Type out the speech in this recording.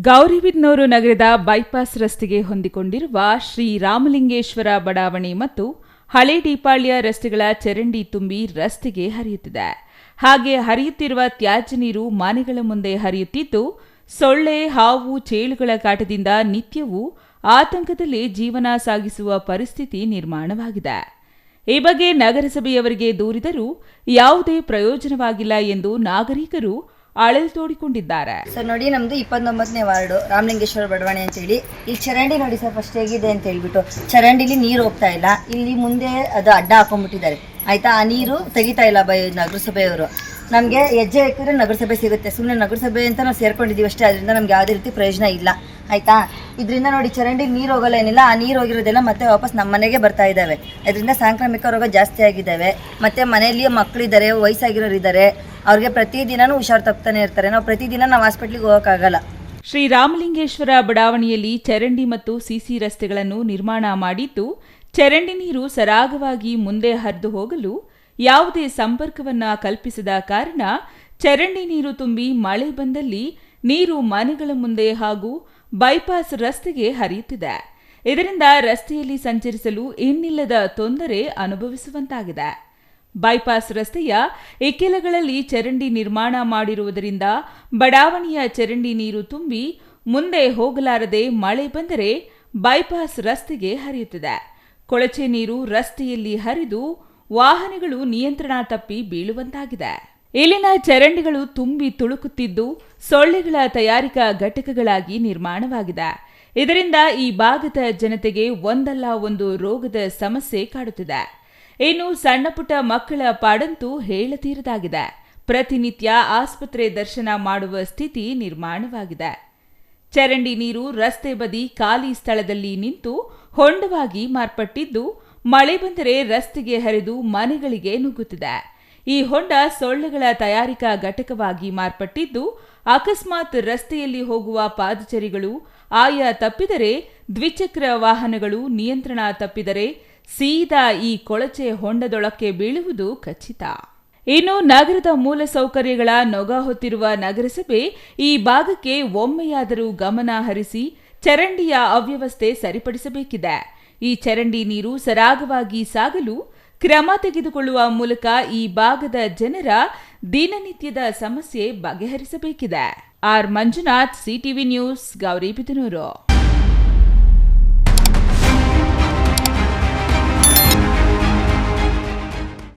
ಗೌರಿಬಿದನೂರು ನಗರದ ಬೈಪಾಸ್ ರಸ್ತೆಗೆ ಹೊಂದಿಕೊಂಡಿರುವ ಶ್ರೀ ರಾಮಲಿಂಗೇಶ್ವರ ಬಡಾವಣೆ ಮತ್ತು ಹಳೆ ಡಿಪಾಳ್ಯ ರಸ್ತೆಗಳ ಚರಂಡಿ ತುಂಬಿ ರಸ್ತೆಗೆ ಹರಿಯುತ್ತಿದೆ. ಹಾಗೆ ಹರಿಯುತ್ತಿರುವ ತ್ಯಾಜ್ಯ ನೀರು ಮನೆಗಳ ಮುಂದೆ ಹರಿಯುತ್ತಿದ್ದು, ಸೊಳ್ಳೆ, ಹಾವು, ಚೇಳುಗಳ ಕಾಟದಿಂದ ನಿತ್ಯವೂ ಆತಂಕದಲ್ಲಿ ಜೀವನ ಸಾಗಿಸುವ ಪರಿಸ್ಥಿತಿ ನಿರ್ಮಾಣವಾಗಿದೆ. ಈ ಬಗ್ಗೆ ನಗರಸಭೆಯವರಿಗೆ ದೂರಿದರೂ ಯಾವುದೇ ಪ್ರಯೋಜನವಾಗಿಲ್ಲ ಎಂದು ನಾಗರಿಕರು ಅಳಲು ತೋಡಿಕೊಂಡಿದ್ದಾರೆ. ಸರ್, ನೋಡಿ, ನಮ್ದು ಇಪ್ಪತ್ತೊಂಬತ್ತನೇ ವಾರ್ಡು, ರಾಮಲಿಂಗೇಶ್ವರ ಬಡವಾಣಿ ಅಂತ ಹೇಳಿ. ಇಲ್ಲಿ ಚರಂಡಿ ನೋಡಿ ಸರ್ ಫಸ್ಟ್ ಹೇಗಿದೆ ಅಂತ ಹೇಳ್ಬಿಟ್ಟು. ಚರಂಡಿಲಿ ನೀರು ಹೋಗ್ತಾ ಇಲ್ಲ. ಇಲ್ಲಿ ಮುಂದೆ ಅದು ಅಡ್ಡ ಹಾಕೊಂಡ್ಬಿಟ್ಟಿದ್ದಾರೆ. ಆಯ್ತಾ? ಆ ನೀರು ತೆಗಿತಾ ಇಲ್ಲ ಬೈ ನಗರಸಭೆಯವರು. ನಮಗೆ ಹೆಜ್ಜೆ ಹಾಕಿದ್ರೆ ನಗರಸಭೆ ಸಿಗುತ್ತೆ. ಸುಮ್ಮನೆ ನಗರಸಭೆ ಅಂತ ನಾವು ಸೇರ್ಕೊಂಡಿದ್ದೀವಿ ಅಷ್ಟೇ. ಅದರಿಂದ ನಮ್ಗೆ ಯಾವುದೇ ರೀತಿ ಪ್ರಯೋಜನ ಇಲ್ಲ. ಆಯ್ತಾ? ಇದರಿಂದ ನೋಡಿ ಚರಂಡಿ ನೀರು ಹೋಗಲ್ಲ ಏನಿಲ್ಲ. ಆ ನೀರು ಹೋಗಿರೋದೆಲ್ಲ ಮತ್ತೆ ವಾಪಸ್ ನಮ್ಮ ಮನೆಗೆ ಬರ್ತಾ ಇದ್ದಾವೆ. ಅದರಿಂದ ಸಾಂಕ್ರಾಮಿಕ ರೋಗ ಜಾಸ್ತಿ ಆಗಿದ್ದಾವೆ. ಮತ್ತೆ ಮನೆಯಲ್ಲಿ ಮಕ್ಕಳಿದ್ದಾರೆ ವಯಸ್ಸಾಗಿರೋರು ಇದ್ದಾರೆ ಅವ್ರಿಗೆ ಪ್ರತಿದಿನನೂ ಹುಷಾರು ತಪ್ತಾನೆ ಇರ್ತಾರೆ. ನಾವು ಪ್ರತಿದಿನ ನಾವು ಹಾಸ್ಪಿಟ್ಲಿಗೆ ಹೋಗೋಕ್ಕಾಗಲ್ಲ. ಶ್ರೀರಾಮಲಿಂಗೇಶ್ವರ ಬಡಾವಣೆಯಲ್ಲಿ ಚರಂಡಿ ಮತ್ತು ಸಿಸಿ ರಸ್ತೆಗಳನ್ನು ನಿರ್ಮಾಣ ಮಾಡಿದ್ದು, ಚರಂಡಿ ನೀರು ಸರಾಗವಾಗಿ ಮುಂದೆ ಹರಿದು ಹೋಗಲು ಯಾವುದೇ ಸಂಪರ್ಕವನ್ನು ಕಲ್ಪಿಸದ ಕಾರಣ ಚರಂಡಿ ನೀರು ತುಂಬಿ ಮಳೆ ಬಂದಲ್ಲಿ ನೀರು ಮನೆಗಳ ಮುಂದೆ ಹಾಗೂ ಬೈಪಾಸ್ ರಸ್ತೆಗೆ ಹರಿಯುತ್ತಿದೆ. ಇದರಿಂದ ರಸ್ತೆಯಲ್ಲಿ ಸಂಚರಿಸಲು ಇನ್ನಿಲ್ಲದ ತೊಂದರೆ ಅನುಭವಿಸುವಂತಾಗಿದೆ. ಬೈಪಾಸ್ ರಸ್ತೆಯ ಎಕ್ಕೆಲಗಳಲ್ಲಿ ಚರಂಡಿ ನಿರ್ಮಾಣ ಮಾಡಿರುವುದರಿಂದ ಬಡಾವಣೆಯ ಚರಂಡಿ ನೀರು ತುಂಬಿ ಮುಂದೆ ಹೋಗಲಾರದೆ ಮಳೆ ಬಂದರೆ ಬೈಪಾಸ್ ರಸ್ತೆಗೆ ಹರಿಯುತ್ತಿದೆ. ಕೊಳಚೆ ನೀರು ರಸ್ತೆಯಲ್ಲಿ ಹರಿದು ವಾಹನಗಳು ನಿಯಂತ್ರಣ ತಪ್ಪಿ ಬೀಳುವಂತಾಗಿದೆ. ಇಲ್ಲಿನ ಚರಂಡಿಗಳು ತುಂಬಿ ತುಳುಕುತ್ತಿದ್ದು ಸೊಳ್ಳೆಗಳ ತಯಾರಿಕಾ ಘಟಕಗಳಾಗಿ ನಿರ್ಮಾಣವಾಗಿದೆ. ಇದರಿಂದ ಈ ಭಾಗದ ಜನತೆಗೆ ಒಂದಲ್ಲ ಒಂದು ರೋಗದ ಸಮಸ್ಯೆ ಕಾಡುತ್ತಿದೆ. ಇನ್ನು ಸಣ್ಣ ಪುಟ್ಟ ಮಕ್ಕಳ ಪಾಡಂತೂ ಹೇಳತೀರದಾಗಿದೆ. ಪ್ರತಿನಿತ್ಯ ಆಸ್ಪತ್ರೆ ದರ್ಶನ ಮಾಡುವ ಸ್ಥಿತಿ ನಿರ್ಮಾಣವಾಗಿದೆ. ಚರಂಡಿ ನೀರು ರಸ್ತೆ ಬದಿ ಖಾಲಿ ಸ್ಥಳದಲ್ಲಿ ನಿಂತು ಹೊಂಡವಾಗಿ ಮಾರ್ಪಟ್ಟಿದ್ದು, ಮಳೆ ಬಂದರೆ ರಸ್ತೆಗೆ ಹರಿದು ಮನೆಗಳಿಗೆ ನುಗ್ಗುತ್ತಿದೆ. ಈ ಹೊಂಡ ಸೊಳ್ಳೆಗಳ ತಯಾರಿಕಾ ಘಟಕವಾಗಿ ಮಾರ್ಪಟ್ಟಿದ್ದು, ಅಕಸ್ಮಾತ್ ರಸ್ತೆಯಲ್ಲಿ ಹೋಗುವ ಪಾದಚಾರಿಗಳು, ಆಯ ತಪ್ಪಿದರೆ ದ್ವಿಚಕ್ರ ವಾಹನಗಳು ನಿಯಂತ್ರಣ ತಪ್ಪಿದರೆ ಸೀದಾ ಈ ಕೊಳಚೆ ಹೊಂಡದೊಳಕ್ಕೆ ಬೀಳುವುದು ಖಚಿತ. ಇನ್ನು ನಗರದ ಮೂಲ ಸೌಕರ್ಯಗಳ ನೊಗ ಹೊತ್ತಿರುವ ನಗರಸಭೆ ಈ ಭಾಗಕ್ಕೆ ಒಮ್ಮೆಯಾದರೂ ಗಮನ ಹರಿಸಿ ಚರಂಡಿಯ ಅವ್ಯವಸ್ಥೆ ಸರಿಪಡಿಸಬೇಕಿದೆ. ಈ ಚರಂಡಿ ನೀರು ಸರಾಗವಾಗಿ ಸಾಗಲು ಕ್ರಮ ತೆಗೆದುಕೊಳ್ಳುವ ಮೂಲಕ ಈ ಭಾಗದ ಜನರ ದಿನನಿತ್ಯದ ಸಮಸ್ಯೆ ಬಗೆಹರಿಸಬೇಕಿದೆ. R Manjunath, CTV news Gauribidanur